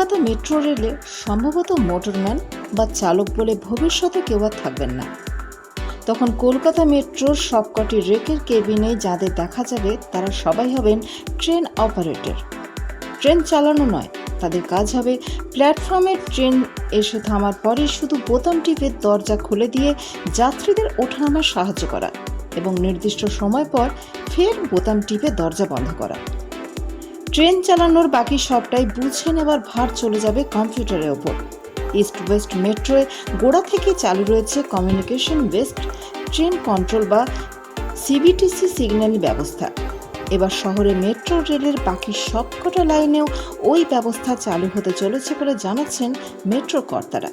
Kolkata metro রেলে সম্ভবত মোটরম্যান বা চালক বলে ভবিষ্যতে কেউ আর থাকবেন না। তখন কলকাতা মেট্রোর সবকটি রেকের কেবিনে যাদের দেখা যাবে, তারা সবাই হবেন ট্রেন অপারেটর। ট্রেন চালানো নয়, তাদের কাজ হবে প্ল্যাটফর্মে ট্রেন এসে থামার পরে শুধু বোতাম টিপে দরজা খুলে দিয়ে যাত্রীদের ওঠানামার সাহায্য করা এবং নির্দিষ্ট সময় পর ফের বোতাম টিপে দরজা বন্ধ করা। ট্রেন চালানোর বাকি সবটাই বুঝে নেবার ভার চলে যাবে কম্পিউটারের ওপর। ইস্ট ওয়েস্ট মেট্রোয় গোড়া থেকে চালু রয়েছে কমিউনিকেশন ওয়েস্ট ট্রেন কন্ট্রোল বা সিবিটিসি সিগন্যাল ব্যবস্থা। এবার শহরে মেট্রো রেলের বাকি সবকটা লাইনেও ওই ব্যবস্থা চালু হতে চলেছে বলে জানাচ্ছেন মেট্রো কর্তারা।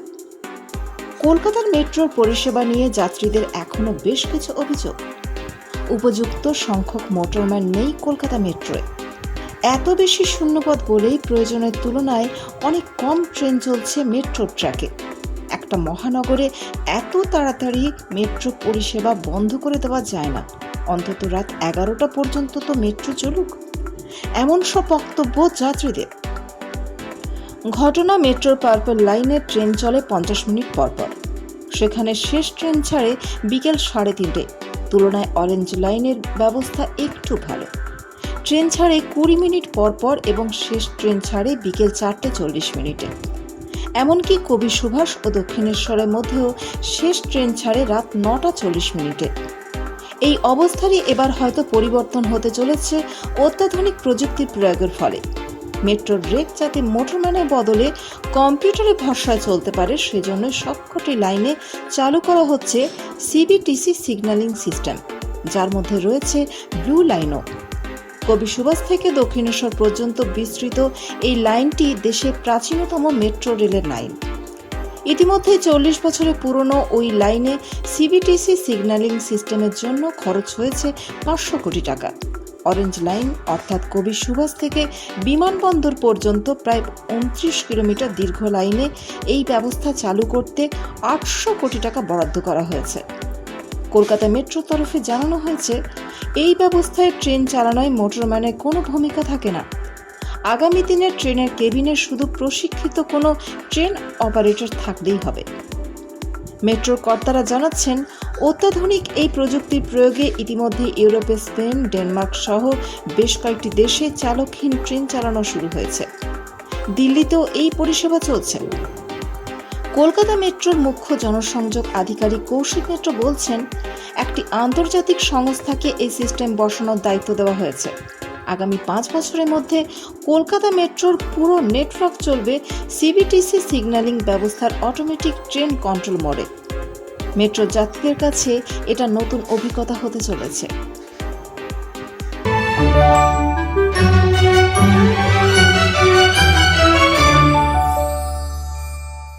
কলকাতার মেট্রোর পরিষেবা নিয়ে যাত্রীদের এখনও বেশ কিছু অভিযোগ। উপযুক্ত সংখ্যক মোটরম্যান নেই কলকাতা মেট্রোয় এত বেশি শূন্যপদ বলেই প্রয়োজনের তুলনায় অনেক কম ট্রেন চলছে মেট্রো ট্র্যাকে। একটা মহানগরে এত তাড়াতাড়ি মেট্রো পরিষেবা বন্ধ করে দেওয়া যায় না। অন্তত রাত এগারোটা পর্যন্ত তো মেট্রো চলুক। এমন সব বক্তব্য যাত্রীদের। ঘটনা মেট্রোর পার্পল লাইনে ট্রেন চলে পঞ্চাশ মিনিট পর পর। সেখানে শেষ ট্রেন ছাড়ে বিকেল সাড়ে তিনটে। তুলনায় অরেঞ্জ লাইনের ব্যবস্থা একটু ভালো। ট্রেন ছাড়ে কুড়ি মিনিট পর পর এবং শেষ ট্রেন ছাড়ে বিকেল চারটে চল্লিশ মিনিটে। এমনকি কবি সুভাষ ও দক্ষিণেশ্বরের মধ্যেও শেষ ট্রেন ছাড়ে রাত নটা চল্লিশ মিনিটে। এই অবস্থারই এবার হয়তো পরিবর্তন হতে চলেছে অত্যাধুনিক প্রযুক্তির প্রয়োগের ফলে। মেট্রোর রেক যাতে মোটরম্যানের বদলে কম্পিউটারে ভরসায় চলতে পারে, সেজন্য সবকটি লাইনে চালু করা হচ্ছে সিবিটিসি সিগন্যালিং সিস্টেম, যার মধ্যে রয়েছে ব্লু লাইনও। কবি সুভাষ থেকে দক্ষিণেশ্বর পর্যন্ত বিস্তৃত এই লাইনটি দেশের প্রাচীনতম মেট্রো রেলের লাইন। ইতিমধ্যে চল্লিশ বছরের পুরনো ওই লাইনে সিবিটিসি সিগন্যালিং সিস্টেমের জন্য খরচ হয়েছে পাঁচশো কোটি টাকা। অরেঞ্জ লাইন অর্থাৎ কবি সুভাষ থেকে বিমানবন্দর পর্যন্ত প্রায় উনত্রিশ কিলোমিটার দীর্ঘ লাইনে এই ব্যবস্থা চালু করতে আটশো কোটি টাকা বরাদ্দ করা হয়েছে। কলকাতা মেট্রোর তরফে জানানো হয়েছে, এই ব্যবস্থায় ট্রেন চালানোয় মোটরম্যানের কোনো ভূমিকা থাকে না। আগামী দিনে ট্রেনের কেবিনে শুধু প্রশিক্ষিত কোনো ট্রেন অপারেটর থাকলেই হবে। মেট্রোর কর্তারা জানাচ্ছেন, অত্যাধুনিক এই প্রযুক্তির প্রয়োগে ইতিমধ্যে ইউরোপে স্পেন, ডেনমার্ক সহ বেশ কয়েকটি দেশে চালকহীন ট্রেন চালানো শুরু হয়েছে। দিল্লিতেও এই পরিষেবা চলছে। কলকাতা মেট্রোর মুখ্য জনসংযোগ আধিকারিক কৌশিক মিত্র বলছেন, একটি আন্তর্জাতিক সংস্থাকে এই সিস্টেম বসানোর দায়িত্ব দেওয়া হয়েছে। আগামী পাঁচ বছরের মধ্যে কলকাতা মেট্রোর পুরো নেটওয়ার্ক চলবে সিবিটিসি সিগন্যালিং ব্যবস্থার অটোমেটিক ট্রেন কন্ট্রোল মোডে। মেট্রো যাত্রীদের কাছে এটা নতুন অভিজ্ঞতা হতে চলেছে।